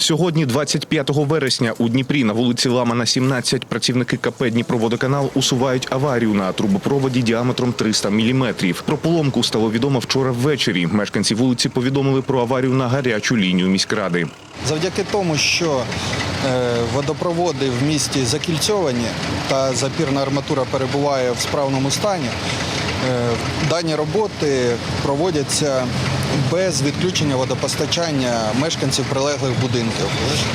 Сьогодні, 25 вересня, у Дніпрі на вулиці Ламана, 17, працівники КП Дніпроводоканал усувають аварію на трубопроводі діаметром 300 мм. Про поломку стало відомо вчора ввечері. Мешканці вулиці повідомили про аварію на гарячу лінію міськради. Завдяки тому, що е, водопроводи в місті закільцьовані та запірна арматура перебуває в справному стані, е, дані роботи проводяться без відключення водопостачання мешканців прилеглих будинків.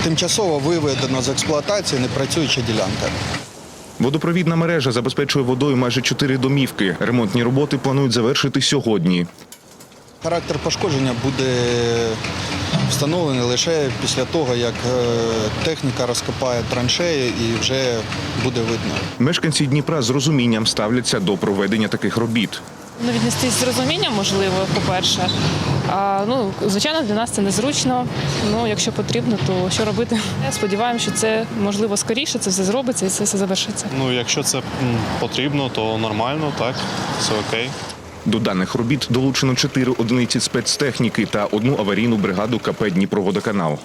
Тимчасово виведено з експлуатації непрацююча ділянка. Водопровідна мережа забезпечує водою майже чотири домівки. Ремонтні роботи планують завершити сьогодні. Характер пошкодження буде встановлений лише після того, як е, техніка розкопає траншеї і вже буде видно. Мешканці Дніпра з розумінням ставляться до проведення таких робіт. Ну, віднестись з розумінням, можливо, по-перше. А, ну, звичайно, для нас це незручно. Ну, якщо потрібно, то що робити? Сподіваємося, що це можливо скоріше, це все зробиться і це все завершиться. Ну, якщо це потрібно, то нормально, так, все окей. До даних робіт долучено чотири одиниці спецтехніки та одну аварійну бригаду КП Дніпроводоканал.